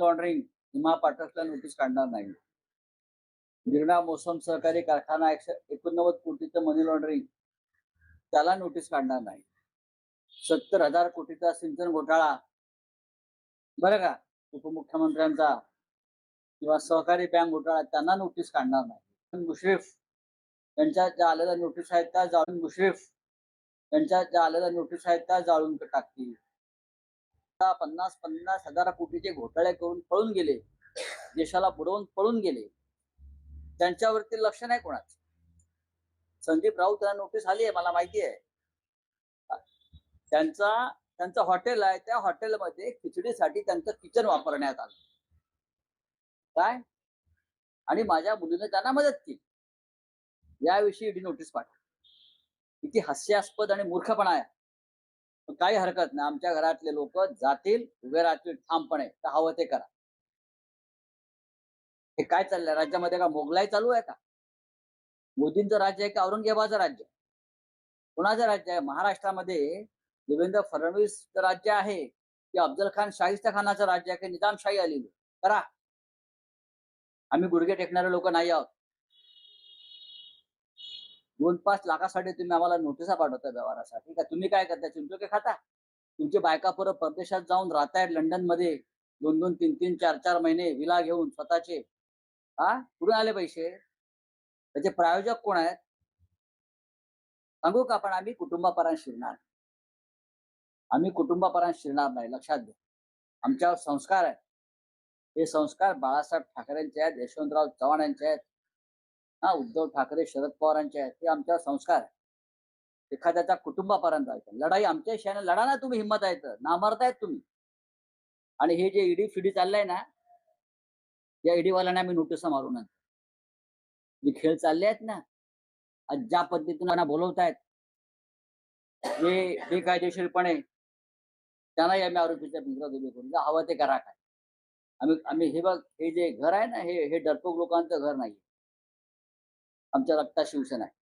Laundering हिमा पाठकला notice काढणार नाही. गिरणा मोसम सहकारी कारखाना एकशे एकोणनव्वद कोटीचं मनी लॉन्ड्रिंग त्याला नोटीस काढणार नाही. सत्तर हजार कोटीचा सिंचन घोटाळा बरं का? उपमुख्यमंत्र्यांचा किंवा सहकारी बँक घोटाळा त्यांना नोटीस काढणार नाही. मुश्रीफ यांच्या ज्या आलेल्या नोटीस आहेत त्या जाळून मुश्रीफ यांच्या ज्या आलेल्या नोटीस आहेत त्या जाळून टाकतील. पन्नास पन्नास हजार कोटीचे घोटाळे करून पळून गेले. देशाला बुडवून पळून गेले. त्यांच्यावरती लक्ष नाही कोणाचं. संदीप राऊत यांना नोटीस आली आहे मला माहिती आहे. त्यांचा त्यांचं हॉटेल आहे त्या हॉटेलमध्ये खिचडीसाठी त्यांचं किचन वापरण्यात आलं. काय? आणि माझ्या मुलीने त्यांना मदत केली. याविषयी ईडी नोटीस पाठव. किती हास्यास्पद आणि मूर्खपणा आहे. काही हरकत नाही. आमच्या घरातले लोक जातील उभे राहतील ठामपणे. तर हवं ते करा. हे काय चाललंय? राज्यामध्ये का मोगलाई चालू आहे का? मोदींचं राज्य आहे का औरंगजेबाचं राज्य? कुणाचं कोणाचं राज्य आहे? महाराष्ट्रामध्ये देवेंद्र फडणवीसचं राज्य आहे की अफजल खान शाहिस्ता खानाचं राज्य आहे की निजामशाही आलेली करा. आम्ही गुडघे टेकणारे लोक नाही आहोत. दोन पाच लाखासाठी तुम्ही आम्हाला नोटिसा पाठवता व्यवहारासाठी. का तुम्ही काय करता चिंचोके खाता? तुमची बायका परत परदेशात जाऊन राहतायत लंडनमध्ये दोन दोन तीन तीन चार चार महिने विला घेऊन स्वतःचे. हा? कुठून आले पैसे? त्याचे प्रायोजक कोण आहेत? सांगू का पण आम्ही कुटुंबापर्यंत शिरणार आम्ही कुटुंबापर्यंत शिरणार नाही. लक्षात घ्या. आमच्यावर संस्कार आहेत. हे संस्कार बाळासाहेब ठाकरेंचे आहेत यशवंतराव चव्हाण यांचे आहेत. हा उद्धव ठाकरे शरद पवारांचे आहेत. हे आमच्या संस्कार आहे एखाद्याच्या कुटुंबापर्यंत आहे. लढाई आमच्या विषयाने लढा ना तुम्ही हिंमत आहे तर. नामरतायत तुम्ही. आणि हे जे ईडी फिडी चाललंय ना या ईडीवाल्यांना आम्ही नोटीस मारू नंतर जे खेळ चालले आहेत ना आज ज्या पद्धतीनं बोलवतायत जे बेकायदेशीरपणे त्यांनाही आम्ही आरोपीच्या पिंजरात उभे करून हवं ते करा काय. आम्ही आम्ही हे बघ हे जे घर आहे ना हे हे डरपोक लोकांचं घर नाही आमच्या रक्ता शिवसेना आहे.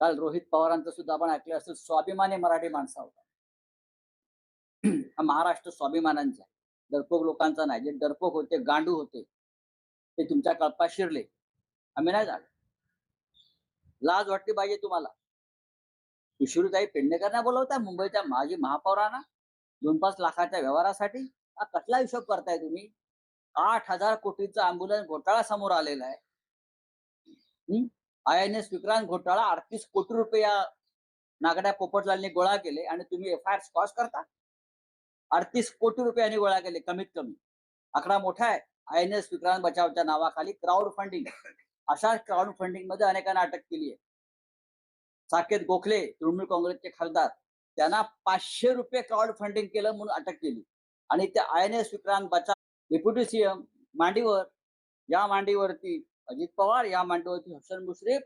काल रोहित पवारांचं सुद्धा आपण ऐकलं असेल स्वाभिमानी मराठी माणसा होता. हा महाराष्ट्र स्वाभिमानांचा डरपोक लोकांचा नाही. जे डरपोक होते गांडू होते ते तुमच्या कळपात शिरले. आम्ही नाही झालो. लाज वाटली पाहिजे तुम्हाला. विष्णुताई पेडणेकरांना बोलवताय मुंबईच्या माजी महापौरांना? दोन पाच लाखाच्या व्यवहारासाठी? हा कसला हिशोब करताय तुम्ही? आठ हजार कोटीचा अँब्युलन्स घोटाळा समोर आलेला आहे. आय एन एस विक्रांत घोटाळा अडतीस कोटी रुपये या नागड्या पोपटलालने गोळा केले आणि तुम्ही एफ आय आर स्कॉच करता. अडतीस कोटी रुपयांनी गोळा केले कमीत कमी. आकडा मोठा आहे. आय एन एस विक्रांत बचावच्या नावाखाली क्राऊड फंडिंग अशा क्राऊड फंडिंगमध्ये अनेकांना अटक केली आहे. साकेत गोखले तृणमूल काँग्रेसचे खासदार त्यांना पाचशे रुपये क्राऊड फंडिंग केलं म्हणून अटक केली. आणि त्या आय एन एस विक्रांत बचाव डेप्युटी सीएम मांडीवर या मांडीवरती अजित पवार या मांडीवरती हसन मुश्रीफ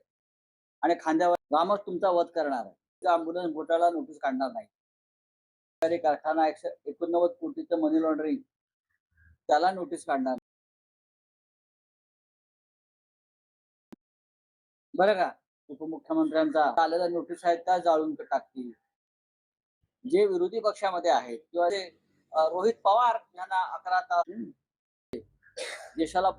आणि खांद्यावर रामच तुमचा वध करणार आहे. अँब्युलन्स घोटाळा नोटीस काढणार नाही. कारखाना एकशे एकोणनव्वद कोटीचं मनी लॉन्ड्रिंग त्याला नोटीस काढणार बरं का? उपमुख्यमंत्र्यांचा आलेल्या नोटीस आहेत त्या जाळून टाकतील. जे विरोधी पक्षामध्ये आहेत किंवा जे रोहित पवार यांना अकरा तास देशाला